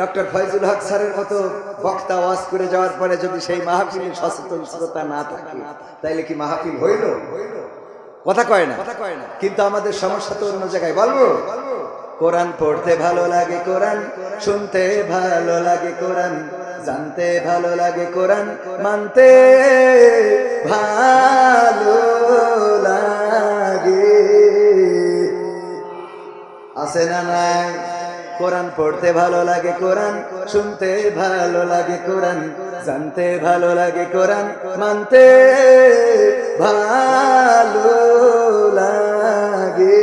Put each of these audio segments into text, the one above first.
Doctor Faizul হক স্যারের মতো বক্তা ওয়াজ করে যাওয়ার পরে যদি সেই মাহফিলে সচেতন শ্রোতা না থাকে, তাইলে কি মাহফিল হইল? কথা কয় না। কিন্তু আমাদের সমস্যা তো অন্য জায়গায়, বলব? কোরআন পড়তে ভালো লাগে কোরআন, শুনতে ভালো লাগে কোরআন, জানতে ভালো লাগে কোরআন, মানতে ভালো লাগে। আছে না নাই? কোরআন পড়তে ভালো লাগে কোরআন, শুনতে ভালো লাগে কোরআন, জানতে ভালো লাগে কোরআন, মানতে ভালো লাগে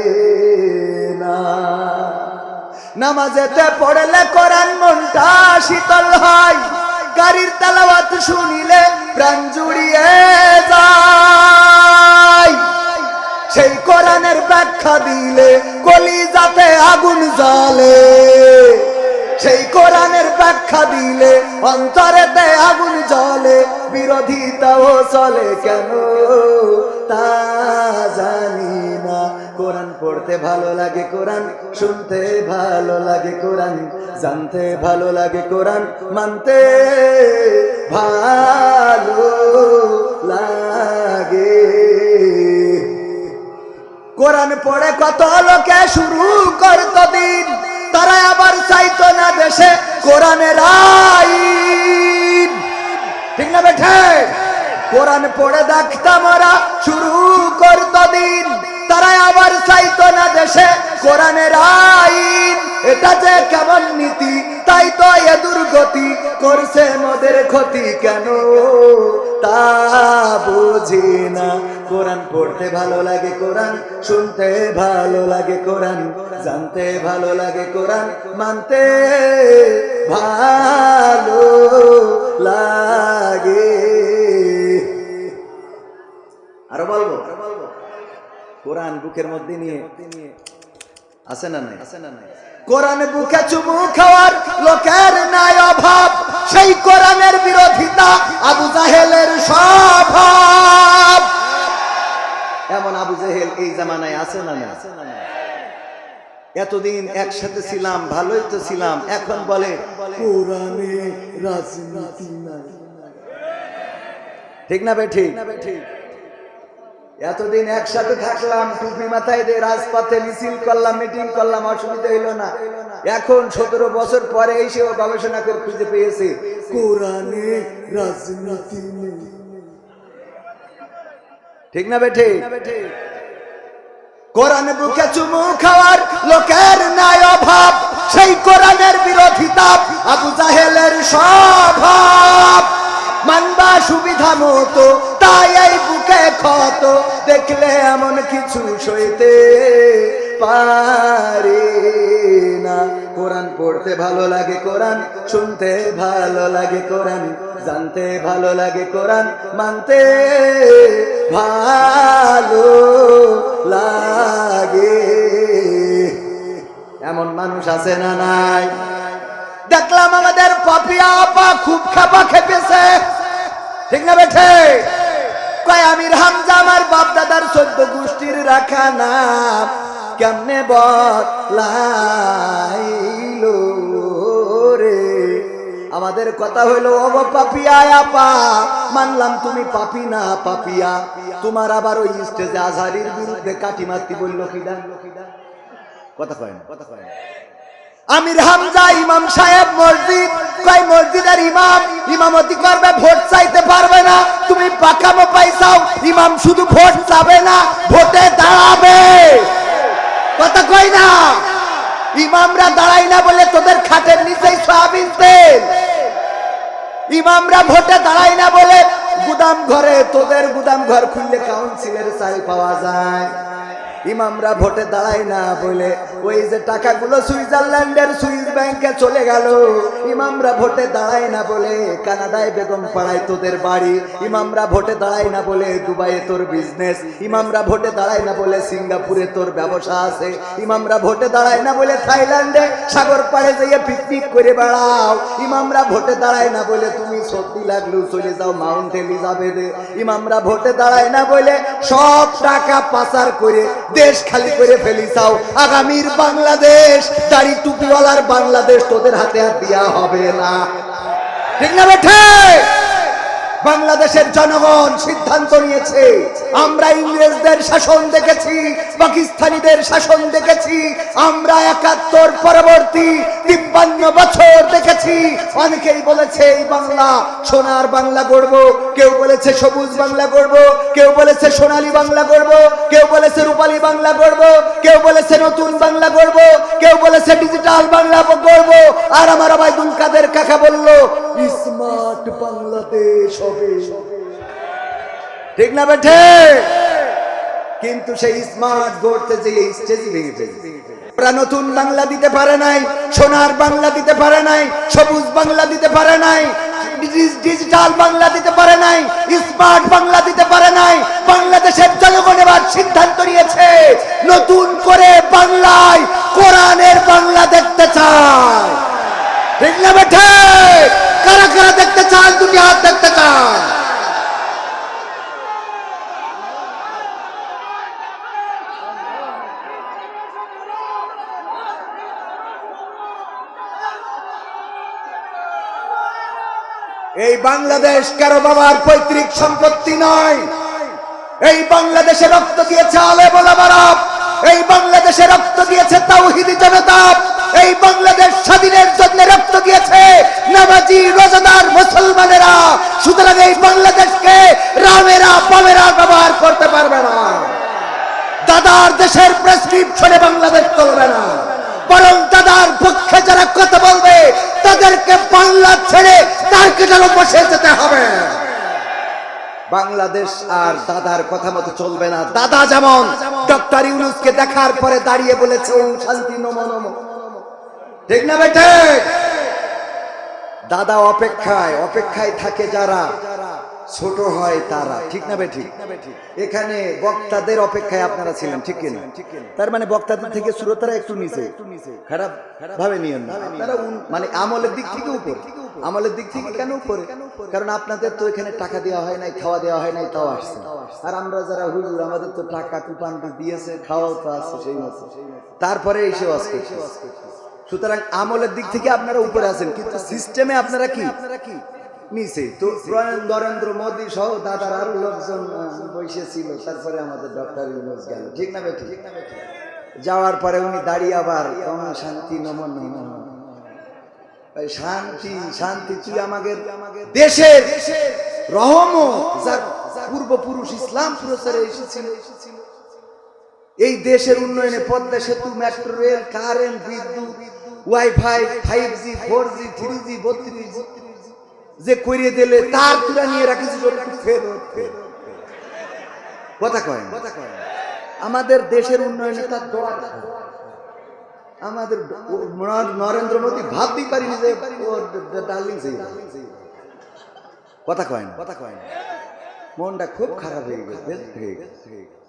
নামাজেতে পড়লে কোরআন মনটা শীতল হয়, গাড়ির তালাওয়াত শুনিলে প্রাণ জুড়িয়ে ব্যাখ্যা দিলে, কলিজাতে আগুন জ্বলে। সেই কোরআনের ব্যাখ্যা দিলে, অন্তরেতে আগুন জ্বলে। বিরোধিতাও চলে কেন? তা জানি না। কোরআন পড়তে ভালো লাগে কোরআন, শুনতে ভালো লাগে কোরআন, জানতে ভালো লাগে কোরআন, মানতে ভালো কোরআন পড়ে কত লোকে শুরু করত দিন। তারা আবার চাইতো না দেশে কোরআনের আইন। ঠিক না বেঠে? কোরআন পড়ে দেখতাম ওরা শুরু করত দিন। তারা আবার চাইতো না দেশে কোরআনের আইন। এটা যে কেমন নীতি, তাই তো এ দুর্গতি করছে মোদের ক্ষতি কেন? তা বুঝি কোরআন পড়তে ভালো লাগে কোরআন, শুনতে ভালো লাগে কোরআন, জানতে ভালো লাগে কোরআন, মানতে ভালো লাগে। আরও বলব? কোরআন বুকের মধ্যে নিয়ে আছে না নাই আছে না নাই? কোরআন বুকে চুমু খাওয়ার লোকের নাই অভাব। সেই কোরআনের বিরোধিতা আবু জাহেলের স্বভাব। এমন আবু জাহেল এই জামানায় আছে না না এতদিন একসাথে ছিলাম, ভালোই তো ছিলাম, এখন বলে কোরআনে রাজনীতি নাই। ঠিক না বে ঠিক ঠিক? এতদিন একসাথে থাকলাম, টুপি মাথায় দিয়ে রাজপথে মিছিল করলাম, মিটিং করলাম, অসুবিধা হইল না। এখন সতেরো বছর পরে এসে ও গবেষণা করে খুঁজে পেয়েছে। কোরআনে রাজনীতি ঠিক না বেঠে? কোরআন বুকে চুমু খাওয়ার লোকের নাই অভাব, সেই কোরআনের বিরোধিতা আবু জাহেলের স্বভাব। মানবা সুবিধা মতো, তাই এই বুকে ক্ষত। দেখলে এমন কিছু সইতে পারে না। কোরআন পড়তে ভালো লাগে কোরআন, শুনতে ভালো লাগে কোরআন, জানতে ভালো লাগে কোরআন, মানতে ভালো লাগে। এমন মানুষ আছে না নাই? দেখলাম আমাদের পাপিয়া আপা খুব খাপা খেপেছে। ঠিক না বেঠে? কয়, আমির হামজা আমার বাপ দাদার চোদ্দ গোষ্ঠীর রাখা নাম কেমনে বলাইলো রে? আমাদের কথা হইল, ও পাপিয়া আপা। মানলাম তুমি পাপি না, পাপিয়া। তোমার আবার ওই স্টেজে আজহারির বিরুদ্ধে কাটি মারতি বলল কিডা কথা কয় না, কথা কয় আমির হামজা, ইমাম সাহেব, মসজিদ কয় মসজিদের ইমাম ইমামতি করবে ভোট চাইতে পারবে না। তুমি পাকামো পাইছাও, ইমাম শুধু ভোট চাবে না, ভোটে দাঁড়াবে। কথা কই না? ইমামরা দাঁড়াই না বলে তোদের খাটের নিচেই সয়াবিন ইমামরা ভোটে দাঁড়াই না বলে গুদাম ঘরে, তোদের গুদাম ঘর খুললে কাউন্সিলের চাল পাওয়া যায়। ইমামরা ভোটে দাঁড়ায় না বলে, ওই যে টাকাগুলো সুইজারল্যান্ডের সুইস ব্যাংকে চলে গেল। ইমামরা ভোটে দাঁড়ায় না বলে, কানাডায় বেগম পাড়ায় তোদের বাড়ি। ইমামরা ভোটে দাঁড়ায় না বলে, দুবাইয়ে তোর বিজনেস ইমামরা ভোটে দাঁড়ায় না বলে, সিঙ্গাপুরে তোর ব্যবসা আছে। ইমামরা ভোটে দাঁড়ায় না বলে, থাইল্যান্ডে সাগর পাড়ে যেয়ে পিকনিক করে বেড়াও। ইমামরা ভোটে দাঁড়ায় না বলে, তুমি সর্দি লাগল চলে যাও মাউন্ট ইমামরা ভোটে দাঁড়ায় না বলে সব টাকা পাচার করে দেশ খালি করে ফেলি চাও আগামীর বাংলাদেশ, দাড়ি টুপিওয়ালার বাংলাদেশ তোদের হাতে আর দিয়া হবে না। ঠিক না বেঠে? বাংলাদেশের জনগণ সিদ্ধান্ত নিয়েছে। আমরা ইংরেজদের শাসন দেখেছি, পাকিস্তানিদের শাসন দেখেছি, আমরা একাত্তর পরবর্তী তিপ্পান্ন বছর দেখেছি। অনেকেই বলেছে, এই বাংলা, সোনার বাংলা গড়ব। কেউ বলেছে, সবুজ বাংলা গড়ব। কেউ বলেছে, সোনালী বাংলা গড়ব। কেউ বলেছে, রূপালী বাংলা গড়ব। কেউ বলেছে, নতুন বাংলা গড়ব। কেউ বলেছে, ডিজিটাল বাংলা গড়ব। আর আমার আবাইদুল কাদের কাকা বলল স্মার্ট বাংলাদেশ হবে। ঠিক না বেঠে? কিন্তু সেই স্মার্ট গড়তে যে স্টেজ ভেঙে ফেলছে নতুন বাংলা দিতে পারে নাই, সোনার বাংলা দিতে পারে নাই, সবুজ বাংলা দিতে পারে নাই ডিজিটাল বাংলা দিতে পারে নাই স্মার্ট বাংলা দিতে পারে নাই, বাংলাদেশের জনগণ এবার সিদ্ধান্ত নিয়েছে, নতুন করে বাংলায় কোরআনের বাংলা দেখতে চায়। ঠিক না বেঠে? কারা কারা দেখতে চান দুটি হাত দেখতে চান এই বাংলাদেশ কারও বাবার পৈতৃক সম্পত্তি নয়। এই বাংলাদেশে রক্ত দিয়েছে আলে বলাবারা এই বাংলাদেশে রক্ত দিয়েছে তাওহিদি জনতা। এই বাংলাদেশ স্বাধীনের জন্য রক্ত দিয়েছে নামাজি, রোজাদার মুসলমানেরা। সুতরাং এই বাংলাদেশকে রামেরা, পামেরা ব্যবহার করতে পারবে না। দাদার দেশের প্রেসক্রিপশনে বাংলাদেশ চলবে না। বরং দাদার পক্ষে যারা কথা বলবে, তাদেরকে বাংলা ছেড়ে তার কেটালো বসে যেতে হবে। বাংলাদেশ আর দাদার কথা মতো চলবে না। দাদা যেমন ডক্টর ইউনুসকে দেখার পরে দাঁড়িয়ে বলেছে, "ওম শান্তি, নম ঠিক না বেটে দাদা অপেক্ষায় অপেক্ষায় থাকে যারা। ছোট হয় তারা। ঠিক না বেঠিক এখানে বক্তাদের অপেক্ষায় আপনারা ছিলেন, ঠিক কিনা? তার মানে বক্তাদের থেকে শ্রোতারা একটু নিচে। খারাপ ভাবে নিয়েন না। আপনারা মানে আমলের দিক থেকে উপরে। আমলের দিক থেকে কেন উপরে? কারণ আপনাদের তো এখানে টাকা দেওয়া হয় নাই, খাওয়া দেওয়া হয় নাই, তাও আসছে। আর আমরা যারা হুজুর, আমাদের তো টাকা কুপান দিয়েছে, খাওয়াও তো আছে সেই মতো। তারপরে এসে ওয়াজ সুতরাং আমলের দিক থেকে আপনারা উপরে আছেন, কিন্তু সিস্টেমে আপনারা কি? নিচে তো প্রয়াণ নরেন্দ্র মোদী সহ দাদার আরও লোকজন বসেছিল। তারপরে আমাদের ডক্টর ইউনুস গেল। ঠিক না বেটি যাওয়ার পরে উনি দাঁড়িয়ে আবার শান্তি নমন নম। ভাই শান্তি শান্তি তুই আমাদের দেশের রহম যার পূর্বপুরুষ ইসলাম প্রচারে এসেছিল। এই দেশের উন্নয়নে Padma Setu metro rail current বিদ্যুৎ WiFi five G four G three G বত্রিশ জি যে করিয়ে দিলে তার তুলা নিয়ে রাখিস। কথা কয় কথা কয় আমাদের দেশের উন্নয়নে তার দোয়া আমাদের নরেন্দ্র মোদী ভাবতেই পারিনি যে ডার্লিং কথা কয় কথা কয় মনটা খুব খারাপ হয়ে গেছে হয়ে গেছে।